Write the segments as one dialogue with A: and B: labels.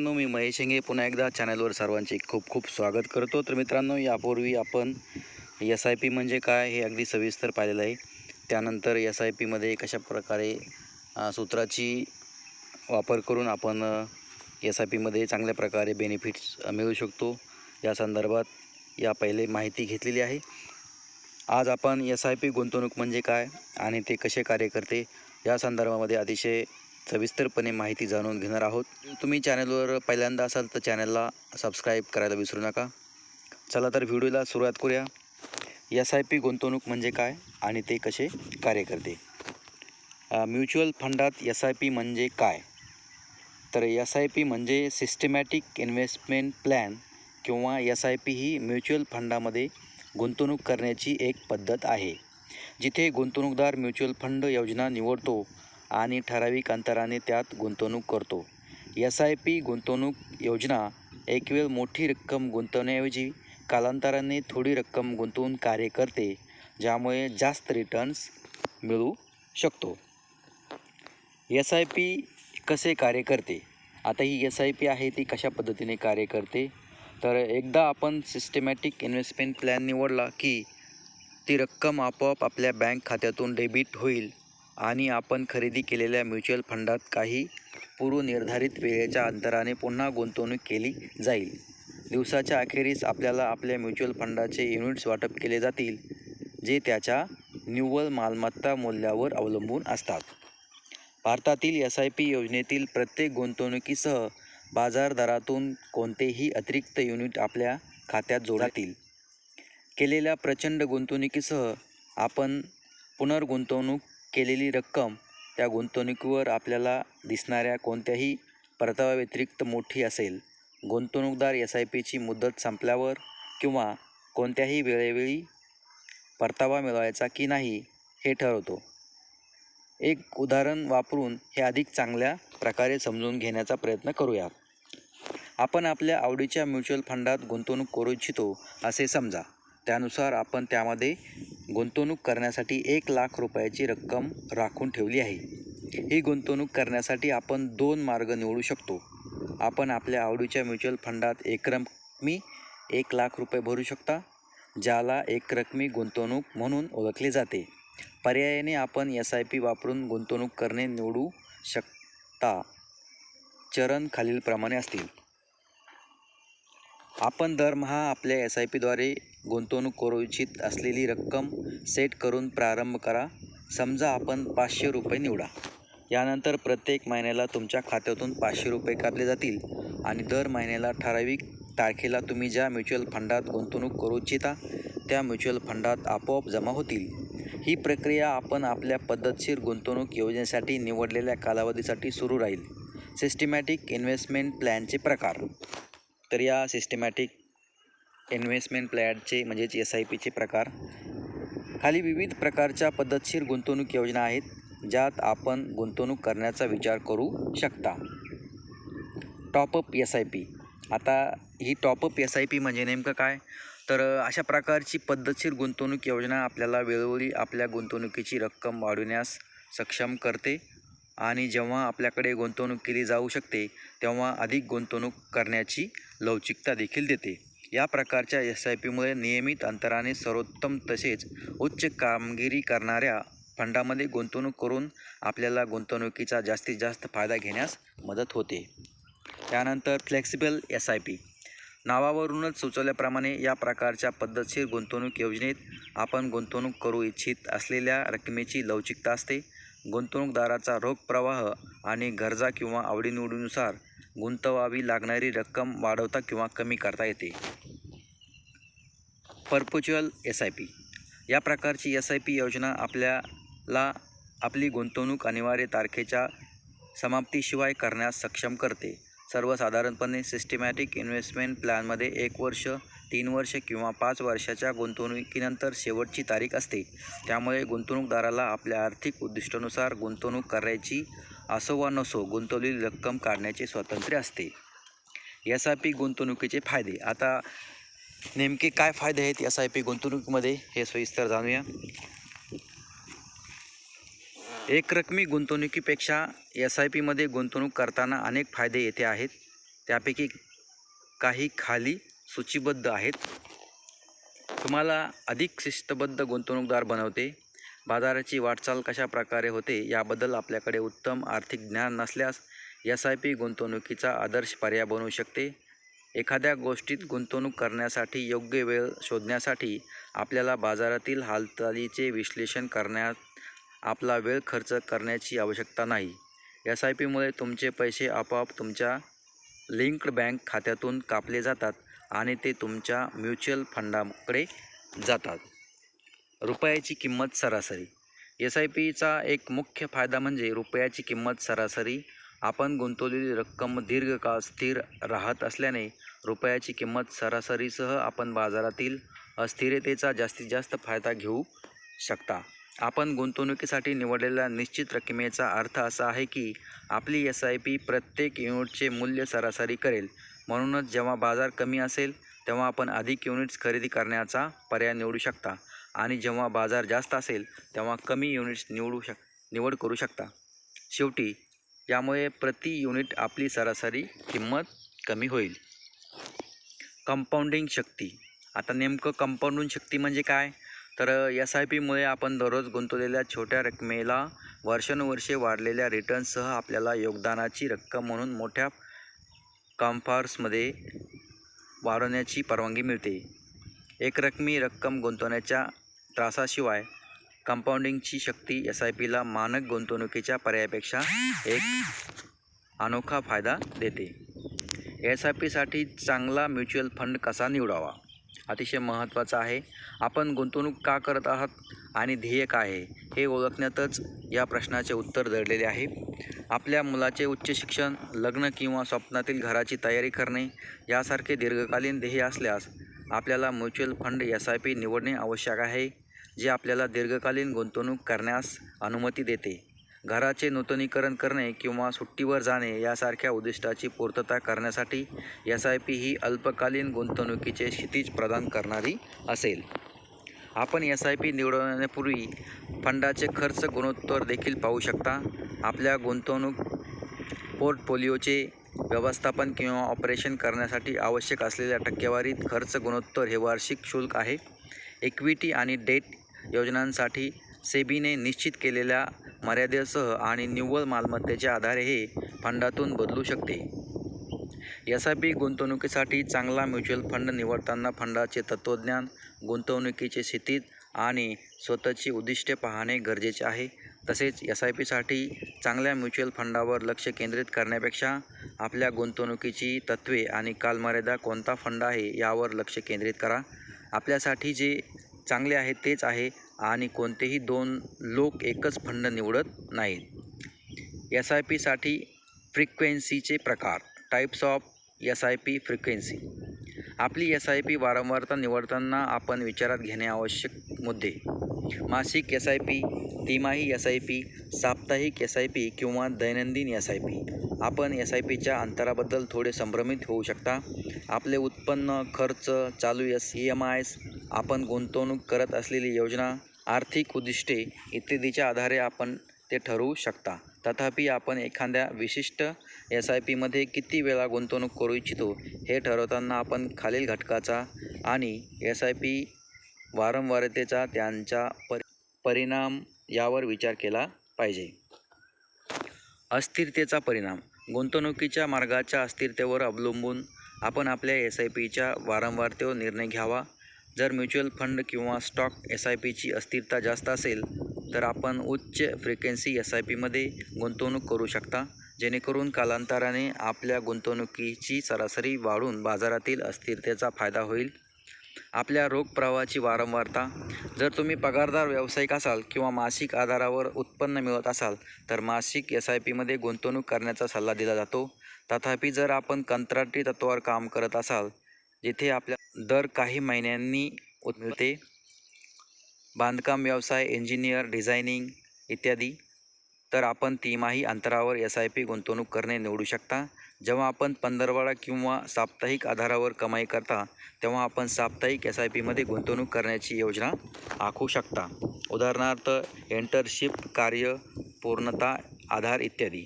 A: मित्रांनो मी महेश शेंगे पुन्हा एकदा चॅनलवर सर्वांचे खूप खूप स्वागत करतो. तर मित्रांनो यापूर्वी आपण एस आय पी म्हणजे काय हे अगदी सविस्तर पाहिलेलं आहे. त्यानंतर एस आय पीमध्ये कशा प्रकारे सूत्राची वापर करून आपण एस आय पीमध्ये चांगल्या प्रकारे बेनिफिट्स मिळू शकतो या संदर्भात या पहिले माहिती घेतलेली आहे. आज आपण एस आय पी गुंतवणूक म्हणजे काय आणि ते कसे कार्य करते या संदर्भामध्ये अतिशय सविस्तरपणे माहिती जाणून घेणार आहोत. तुम्ही चॅनलवर पहिल्यांदा असाल तर चॅनलला सबस्क्राईब करायला विसरू नका. चला तर व्हिडिओला सुरुवात करूया. एस आय पी गुंतवणूक म्हणजे काय आणि ते कसे कार्य करते? म्युच्युअल फंडात एस आय पी म्हणजे काय? तर एस आय पी म्हणजे सिस्टमॅटिक इन्व्हेस्टमेंट प्लॅन किंवा एस आय पी ही म्युच्युअल फंडामध्ये गुंतवणूक करण्याची एक पद्धत आहे. जिथे गुंतवणूकदार म्युच्युअल फंड योजना निवडतो आणि ठराविक अंतराने त्यात गुंतवणूक करतो. एस आय पी गुंतवणूक योजना एक वेळ मोठी रक्कम गुंतवण्याऐवजी कालांतराने थोडी रक्कम गुंतवून कार्य करते ज्यामुळे जास्त रिटर्न्स मिळू शकतो. एस आय पी कसे कार्य करते? आता ही एस आय पी आहे ती कशा पद्धतीने कार्य करते? तर एकदा आपण सिस्टमॅटिक इन्व्हेस्टमेंट प्लॅन निवडला की ती रक्कम आपोआप आपल्या बँक खात्यातून डेबिट होईल. आणि आपण खरेदी केलेल्या म्युच्युअल फंडात काही पूर्वनिर्धारित वेळेच्या अंतराने पुन्हा गुंतवणूक केली जाईल. दिवसाच्या अखेरीस आपल्याला आपल्या म्युच्युअल फंडाचे युनिट्स वाटप केले जातील जे त्याच्या निव्वळ मालमत्ता मूल्यावर अवलंबून असतात. भारतातील एस आय पी योजनेतील प्रत्येक गुंतवणुकीसह बाजारदरातून कोणतेही अतिरिक्त युनिट आपल्या खात्यात जोडातील. केलेल्या प्रचंड गुंतवणुकीसह आपण पुनर्गुंतवणूक केलेली रक्कम त्या गुंतवणुकीवर आपल्याला दिसणाऱ्या कोणत्याही परताव्याव्यतिरिक्त मोठी असेल. गुंतवणूकदार एस आय पीची मुदत संपल्यावर किंवा कोणत्याही वेळेवेळी परतावा मिळवायचा की नाही हे ठरवतो. एक उदाहरण वापरून हे अधिक चांगल्या प्रकारे समजून घेण्याचा प्रयत्न करूया. आपण आपल्या आवडीच्या म्युच्युअल फंडात गुंतवणूक करू इच्छितो असे समजा. त्यानुसार आपण त्यामध्ये गुंतवणूक करण्यासाठी एक लाख रुपयाची रक्कम राखून ठेवली आहे. ही गुंतवणूक करण्यासाठी आपण दोन मार्ग निवडू शकतो. आपण आपल्या आवडीच्या म्युच्युअल फंडात एकरकमी एक लाख रुपये भरू शकता ज्याला एकरकमी गुंतवणूक म्हणून ओळखले जाते. पर्यायाने आपण एस आय पी वापरून गुंतवणूक करणे निवडू शकता. चरण खालीलप्रमाणे असतील. आपण दरमहा आपल्या एस आय पीद्वारे गुंतवणूक करू इच्छित असलेली रक्कम सेट करून प्रारंभ करा. समजा आपण पाचशे रुपये निवडा. यानंतर प्रत्येक महिन्याला तुमच्या खात्यातून पाचशे रुपये कापले जातील आणि दर महिन्याला ठराविक तारखेला तुम्ही ज्या म्युच्युअल फंडात गुंतवणूक करू इच्छिता त्या म्युच्युअल फंडात आपोआप जमा होतील. ही प्रक्रिया आपण आपल्या पद्धतशीर गुंतवणूक योजनेसाठी निवडलेल्या कालावधीसाठी सुरू राहील. सिस्टमॅटिक इन्व्हेस्टमेंट प्लॅनचे प्रकार. तर या सिस्टमॅटिक इन्व्हेस्टमेंट प्लॅनचे म्हणजेच एस आय पीचे प्रकार. खाली विविध प्रकारच्या पद्धतशीर गुंतवणूक योजना आहेत ज्यात आपण गुंतवणूक करण्याचा विचार करू शकता. Top up S I P. आता ही top up S I P म्हणजे नेमकं काय? तर अशा प्रकारची पद्धतशीर गुंतवणूक योजना आपल्याला वेळोवेळी आपल्या गुंतवणुकीची रक्कम वाढवण्यास सक्षम करते आणि जेव्हा आपल्याकडे गुंतवणूक केली जाऊ शकते तेव्हा अधिक गुंतवणूक करण्याची लवचिकता देखील देते. या प्रकारच्या एस आय पीमुळे नियमित अंतराने सर्वोत्तम तसेच उच्च कामगिरी करणाऱ्या फंडामध्ये गुंतवणूक करून आपल्याला गुंतवणुकीचा जास्तीत जास्त फायदा घेण्यास मदत होते. त्यानंतर फ्लेक्सिबल एस आय पी नावावरूनच सुचवल्याप्रमाणे या प्रकारच्या पद्धतशीर गुंतवणूक योजनेत आपण गुंतवणूक करू इच्छित असलेल्या रकमेची लवचिकता असते. गुंतवणूकदाराचा रोख प्रवाह आणि गरजा किंवा आवडीनिवडीनुसार गुंतवावी लागणारी रक्कम वाढवता किंवा कमी करता येते. पर्पोच्युअल एस आय पी या प्रकारची एस आय पी योजना आपल्याला आपली गुंतवणूक अनिवार्य तारखेच्या समाप्तीशिवाय करण्यास सक्षम करते. सर्वसाधारणपणे सिस्टमॅटिक इन्व्हेस्टमेंट प्लॅनमध्ये एक वर्ष तीन वर्ष किंवा पाच वर्षाच्या गुंतवणुकीनंतर शेवटची तारीख असते. त्यामुळे गुंतवणूकदाराला आपल्या आर्थिक उद्दिष्टानुसार गुंतवणूक करायची असो वा नसो गुंतवलेली रक्कम काढण्याचे स्वातंत्र्य असते. एस आय पी गुंतवणुकीचे फायदे. आता नेमके काय फायदे आहेत एस आय पी गुंतवणुकीमध्ये? हे सविस्तर जाणूया. एकरकमी गुंतवणुकीपेक्षा एस आय पीमध्ये गुंतवणूक करताना अनेक फायदे येथे आहेत. त्यापैकी काही खाली सूचीबद्ध आहेत. तुम्हाला अधिक शिस्तबद्ध गुंतवणूकदार बनवते. बाजाराची वाटचाल कशा प्रकारे होते याबद्दल आपल्याकडे उत्तम आर्थिक ज्ञान नसल्यास एस आय पी गुंतवणुकीचा आदर्श पर्याय बनवू शकते. एखाद्या गोष्टीत गुंतवणूक करण्यासाठी योग्य वेळ शोधण्यासाठी आपल्याला बाजारातील हालचालीचे विश्लेषण करण्यात आपला वेळ खर्च करण्याची आवश्यकता नाही. एस आय पीमुळे तुमचे पैसे आपोआप तुमच्या लिंक्ड बँक खात्यातून कापले जातात आणि ते तुमच्या म्युच्युअल फंडाकडे जातात. रुपयाची किंमत सरासरी. एस आय पीचा एक मुख्य फायदा म्हणजे रुपयाची किंमत सरासरी आपण गुंतवलेली रक्कम दीर्घकाळ स्थिर राहत असल्याने रुपयाची किंमत सरासरीसह आपण बाजारातील अस्थिरतेचा जास्तीत जास्त फायदा घेऊ शकता. आपण गुंतवणुकीसाठी निवडलेल्या निश्चित रकमेचा अर्थ असा आहे की आपली एस आय पी प्रत्येक युनिटचे मूल्य सरासरी करेल. म्हणूनच जेव्हा बाजार कमी असेल तेव्हा आपण अधिक युनिट्स खरेदी करण्याचा पर्याय निवडू शकता आणि जेव्हा बाजार जास्त असेल तेव्हा कमी युनिट्स निवडू शक निवड करू शकता. शेवटी यामुळे प्रति युनिट आपली सरासरी किंमत कमी होईल. कंपाऊंडिंग शक्ती. आता नेमकं कंपाऊंडिंग शक्ती म्हणजे काय? तर एस आय पीमुळे आपण दररोज गुंतवलेल्या छोट्या रकमेला वर्षानुवर्षे वाढलेल्या रिटर्न्ससह आपल्याला योगदानाची रक्कम म्हणून मोठ्या कॉम्फार्समध्ये वाढवण्याची परवानगी मिळते. एकरकमी रक्कम गुंतवण्याच्या त्रासाशिवाय कंपाऊंडिंगची शक्ती एस आय पीला मानक गुंतवणुकीच्या पर्यायापेक्षा एक अनोखा फायदा देते. एस आय पीसाठी चांगला म्युच्युअल फंड कसा निवडावा? अतिशय महत्त्वाचं आहे. आपण गुंतवणूक का करत आहात आणि ध्येय काय आहे हे ओळखण्यातच या प्रश्नाचे उत्तर दडलेले आहे. आपल्या मुलाचे उच्च शिक्षण लग्न किंवा स्वप्नातील घराची तयारी करणे यासारखे दीर्घकालीन ध्येय असल्यास आपल्याला mutual fund S I P निवडणे आवश्यक आहे. जे आपल्याला दीर्घकालीन गुंतवणूक करण्यास अनुमती देते. घराचे नूतनीकरण करणे किंवा सुट्टीवर जाणे यासारख्या उद्दिष्टाची पूर्तता करण्यासाठी एस आय पी ही अल्पकालीन गुंतवणुकीचे क्षितिज प्रदान करणारी असेल. आपण एस आय पी निवडण्यापूर्वी फंडाचे खर्च गुणोत्तर देखील पाहू शकता. आपल्या गुंतवणूक पोर्टफोलिओचे व्यवस्थापन किंवा ऑपरेशन करण्यासाठी आवश्यक असलेल्या टक्केवारीत खर्च गुणोत्तर हे वार्षिक शुल्क आहे. इक्विटी आणि डेट योजनांसाठी सेबीने निश्चित केलेल्या मर्यादेसह आणि निव्वळ मालमत्तेच्या आधारे हे फंडातून बदलू शकते. एस आय पी गुंतवणुकीसाठी चांगला म्युच्युअल फंड निवडताना फंडाचे तत्त्वज्ञान गुंतवणुकीचे स्थितीत आणि स्वतःची उद्दिष्टे पाहणे गरजेचे आहे. तसेच एस आय पीसाठी चांगल्या म्युच्युअल फंडावर लक्ष केंद्रित करण्यापेक्षा आपल्या गुंतवणुकीची तत्त्वे आणि कालमर्यादा कोणता फंड आहे यावर लक्ष केंद्रित करा. आपल्यासाठी जे चांगले आहे तेच आहे आणि कोणतेही दोन लोक एकच फंड निवडत नाहीत. एस आय पीसाठी फ्रिक्वेन्सीचे प्रकार. Types of S I P frequency आपली एस आय पी वारंवारता निवडताना आपण विचारात घेणे आवश्यक मुद्दे. मासिक एस आय पी तिमाही एस आय पी साप्ताहिक एस आय पी किंवा दैनंदिन एस आय पी आपण एस आय पीच्या अंतराबद्दल थोडे संभ्रमित होऊ शकता. आपले उत्पन्न खर्च चालू एस ई एम आयस आपण गुंतवणूक करत असलेली योजना आर्थिक उद्दिष्टे इत्यादीच्या आधारे आपण ते ठरवू शकता. तथापि आपण एखाद्या विशिष्ट एस आय पीमध्ये किती वेळा गुंतवणूक करू इच्छितो हे ठरवताना आपण खालील घटकाचा आणि एस आय पी वारंवारतेचा त्यांचा परि परिणाम यावर विचार केला पाहिजे. अस्थिरतेचा परिणाम. गुंतवणुकीच्या मार्गाच्या अस्थिरतेवर अवलंबून आपण आपल्या एस आय पीच्या वारंवारतेवर निर्णय घ्यावा जर म्युच्युअल फंड किंवा स्टॉक एस आय पीची अस्थिरता जास्त असेल तर आपण उच्च फ्रिक्वेन्सी एस आय पीमध्ये गुंतवणूक करू शकता जेणेकरून कालांतराने आपल्या गुंतवणुकीची सरासरी वाढून बाजारातील अस्थिरतेचा फायदा होईल. आपल्या रोख प्रवाहाची वारंवारता जर तुम्ही पगारदार व्यावसायिक असाल किंवा मासिक आधारावर उत्पन्न मिळवत असाल तर मासिक एस आय पीमध्ये गुंतवणूक करण्याचा सल्ला दिला जातो. तथापि जर आपण कंत्राटी तत्त्वावर काम करत असाल जिथे आपल्या दर काही महिन्यांनी मिळते बांधकाम व्यवसाय इंजिनियर डिझायनिंग इत्यादी. तर आपण तिमाही अंतरावर एस आय पी गुंतवणूक करणे निवडू शकता. जेव्हा आपण पंधरवडा किंवा साप्ताहिक आधारावर कमाई करता तेव्हा आपण साप्ताहिक एस आय पीमध्ये गुंतवणूक करण्याची योजना आखू शकता. उदाहरणार्थ एंटरशिप कार्य पूर्णता आधार इत्यादी.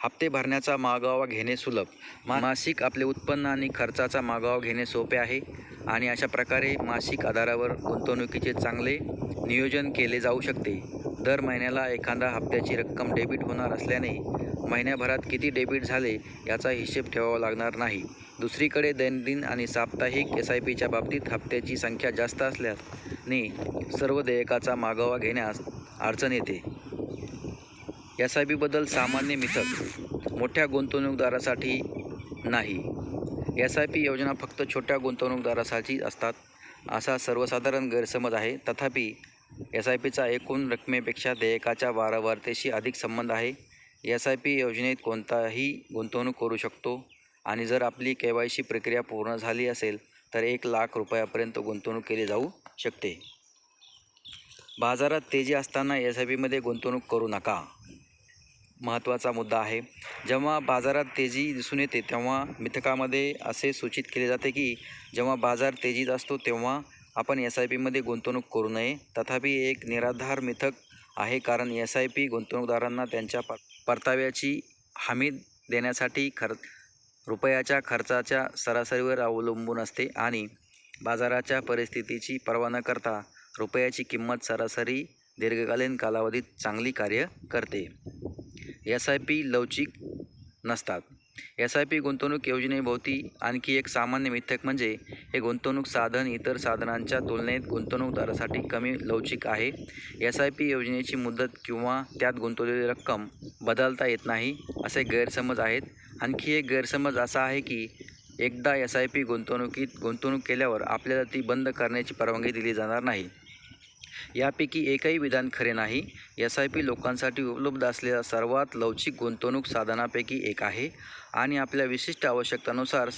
A: हप्ते भरण्याचा मागोवा घेणे सुलभ. मासिक आपले उत्पन्न आणि खर्चाचा मागोवा घेणे सोपे आहे आणि अशा प्रकारे मासिक आधारावर गुंतवणुकीचे चांगले नियोजन केले जाऊ शकते. दर महिन्याला एखादा हप्त्याची रक्कम डेबिट होणार असल्याने महिन्याभरात किती डेबिट झाले याचा हिशेब ठेवावा लागणार नाही. दुसरीकडे दैनंदिन आणि साप्ताहिक एस आय पीच्या बाबतीत हप्त्याची संख्या जास्त असल्याने सर्व देयकाचा मागोवा घेण्यास अडचण येते. एस आय पीबद्दल सामान्य मिथक मोठ्या गुंतवणूकदारासाठी नाही. एस आय पी योजना फक्त छोट्या गुंतवणूकदारासाठी असतात असा सर्वसाधारण गैरसमज आहे. तथापि एस आय पीचा एकूण रकमेपेक्षा देयकाच्या वारंवारतेशी अधिक संबंध आहे. एस आय पी योजनेत कोणताही गुंतवणूक करू शकतो आणि जर आपली के वाय सी प्रक्रिया पूर्ण झाली असेल तर एक लाख रुपयापर्यंत गुंतवणूक केली जाऊ शकते. बाजारात तेजी असताना एस आय पीमध्ये गुंतवणूक करू नका. महत्त्वाचा मुद्दा आहे. जेव्हा बाजारात तेजी दिसून येते तेव्हा मिथकामध्ये असे सूचित केले जाते की जेव्हा बाजार तेजीत असतो तेव्हा आपण एस आय पीमध्ये गुंतवणूक करू नये. तथापि एक निराधार मिथक आहे कारण एस आय पी गुंतवणूकदारांना त्यांच्या पर परताव्याची हमी देण्यासाठी खर रुपयाच्या खर्चाच्या सरासरीवर अवलंबून असते आणि बाजाराच्या परिस्थितीची पर्वा न करता रुपयाची किंमत सरासरी दीर्घकालीन कालावधीत चांगली कार्य करते. एस आय पी लवचिक नसतात. एस आय पी गुंतवणूक योजनेभोवती आणखी एक सामान्य मिथक म्हणजे हे गुंतवणूक साधन इतर साधनांच्या तुलनेत गुंतवणूकदारासाठी कमी लवचिक आहे. एस आय पी योजनेची मुदत किंवा त्यात गुंतवलेली रक्कम बदलता येत नाही असे गैरसमज आहेत. आणखी एक गैरसमज असा आहे की एकदा एस आय पी गुंतवणुकीत गुंतवणूक केल्यावर आपल्याला ती बंद करण्याची परवानगी दिली जाणार नाही. यापैकी एकही विधान खरे नाही. एस आय पी लोकांसाठी उपलब्ध असलेल्या सर्वात लवचिक गुंतवणूक साधनापैकी एक आहे आणि आपल्या विशिष्ट आवश्यकतानुसार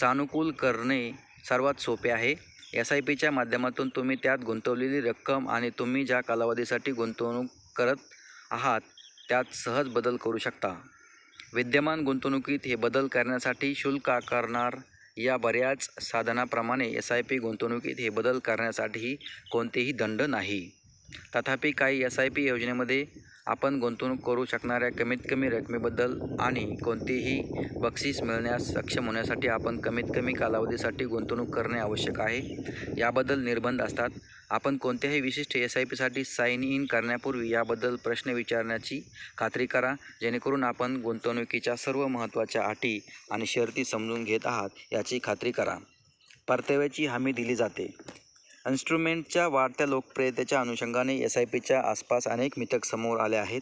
A: सानुकूल करणे सर्वात सोपे आहे. एस आय पीच्या माध्यमातून तुम्ही त्यात गुंतवलेली रक्कम आणि तुम्ही ज्या कालावधीसाठी गुंतवणूक करत आहात त्यात सहज बदल करू शकता. विद्यमान गुंतवणुकीत हे बदल करण्यासाठी शुल्क आकारणार या बऱ्याच साधनाप्रमाणे एस आय पी गुंतवणुकीत हे बदल करण्यासाठीही कोणतेही दंड नाही. तथापि काही एस आय पी योजनेमध्ये आपण गुंतवणूक करू शकणाऱ्या कमीत कमी रकमेबद्दल आणि कोणतेही बक्षीस मिळण्यास सक्षम होण्यासाठी आपण कमीत कमी कालावधीसाठी गुंतवणूक करणे आवश्यक आहे. याबद्दल निर्बंध असतात. आपण कोणत्याही विशिष्ट एस आय पीसाठी साईन इन करण्यापूर्वी याबद्दल प्रश्न विचारण्याची खात्री करा. जेणेकरून आपण गुंतवणुकीच्या सर्व महत्त्वाच्या अटी आणि शर्ती समजून घेत आहात याची खात्री करा. परताव्याची हमी दिली जाते. इन्स्ट्रुमेंटच्या वाढत्या लोकप्रियतेच्या अनुषंगाने एस आय पीच्या आसपास अनेक मिथक समोर आले आहेत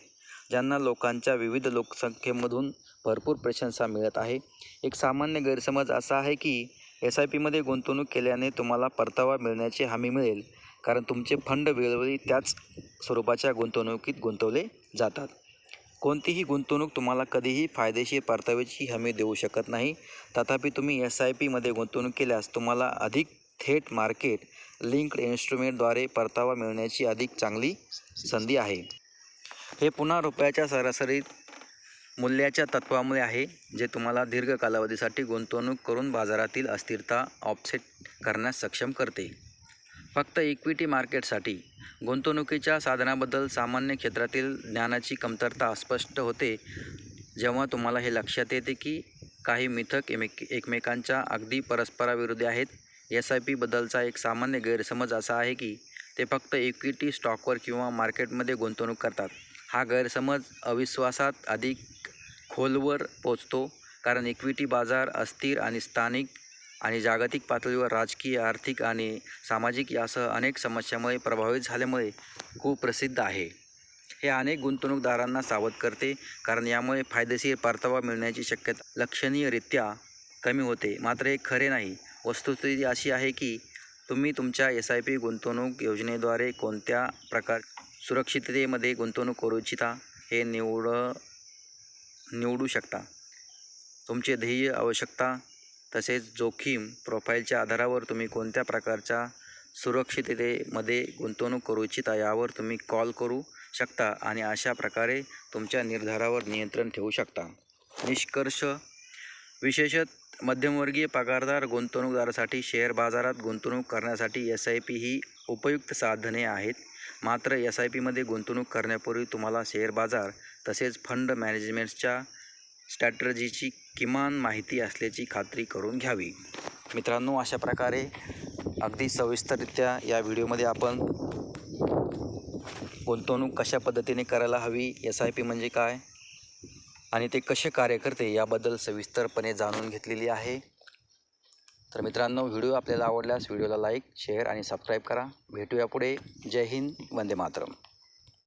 A: ज्यांना लोकांच्या विविध लोकसंख्येमधून भरपूर प्रशंसा मिळत आहे. एक सामान्य गैरसमज असा आहे की एस आय पीमध्ये गुंतवणूक केल्याने तुम्हाला परतावा मिळण्याची हमी मिळेल कारण तुमचे फंड वेळोवेळी त्याच स्वरूपाच्या गुंतवणुकीत गुंतवले जातात. कोणतीही गुंतवणूक तुम्हाला कधीही फायदेशीर परताव्याची हमी देऊ शकत नाही. तथापि तुम्ही एस आय पीमध्ये गुंतवणूक केल्यास तुम्हाला अधिक थेट मार्केट लिंक्ड इन्स्ट्रुमेंटद्वारे परतावा मिळण्याची अधिक चांगली संधी आहे. हे पुन्हा रुपयाच्या सरासरी मूल्याच्या तत्वामुळे आहे जे तुम्हाला दीर्घ कालावधीसाठी गुंतवणूक करून बाजारातील अस्थिरता ऑफसेट करण्यास सक्षम करते. फक्त इक्विटी मार्केटसाठी गुंतवणुकीच्या साधनाबद्दल सामान्य क्षेत्रातील ज्ञानाची कमतरता अस्पष्ट होते जेव्हा तुम्हाला हे लक्षात येते की काही मिथक एमे एकमेकांच्या अगदी परस्पराविरोधी आहेत एस आय पीबद्दलचा एक सामान्य गैरसमज असा आहे की ते फक्त इक्विटी स्टॉकवर किंवा मार्केटमध्ये गुंतवणूक करतात. हा गैरसमज अविश्वासात अधिक खोलवर पोचतो कारण इक्विटी बाजार अस्थिर आणि स्थानिक आणि जागतिक पातळीवर राजकीय आर्थिक आणि सामाजिक यासह अनेक समस्यामुळे प्रभावित झाल्यामुळे खूप प्रसिद्ध आहे. हे अनेक गुंतवणूकदारांना सावध करते कारण यामुळे फायदेशीर परतावा मिळण्याची शक्यता लक्षणीयरित्या कमी होते. मात्र हे खरे नाही. वस्तुस्थिती अशी आहे की तुम्ही तुमच्या एस आय पी गुंतवणूक योजनेद्वारे कोणत्या प्रकार सुरक्षिततेमध्ये गुंतवणूक करू इच्छिता हे निवड निवडू शकता. तुमचे ध्येय आवश्यकता तसेच जोखीम प्रोफाईलच्या आधारावर तुम्ही कोणत्या प्रकारच्या सुरक्षिततेमध्ये गुंतवणूक करू इच्छिता यावर तुम्ही कॉल करू शकता आणि अशा प्रकारे तुमच्या निर्धारावर नियंत्रण ठेवू शकता. निष्कर्ष विशेषत मध्यमवर्गीय पगारदार गुंतवणूकदारासाठी शेअर बाजारात गुंतवणूक करण्यासाठी एस आय पी ही उपयुक्त साधने आहेत. मात्र एस आय पीमध्ये गुंतवणूक करण्यापूर्वी तुम्हाला शेअर बाजार तसेच फंड मॅनेजमेंटच्या स्ट्रॅटर्जीची किमान माहिती असल्याची खात्री करून घ्यावी. मित्रांनो अशा प्रकारे अगदी सविस्तररित्या या व्हिडिओमध्ये आपण गुंतवणूक कशा पद्धतीने करायला हवी एस आय पी म्हणजे काय आणि ते कसे कार्य करते याबद्दल सविस्तरपणे जाणून घेतलेली आहे. तर मित्रांनो व्हिडिओ आपल्याला आवडल्यास व्हिडिओला लाईक शेअर आणि सबस्क्राईब करा. भेटूया पुढे. जय हिंद वंदे मातरम.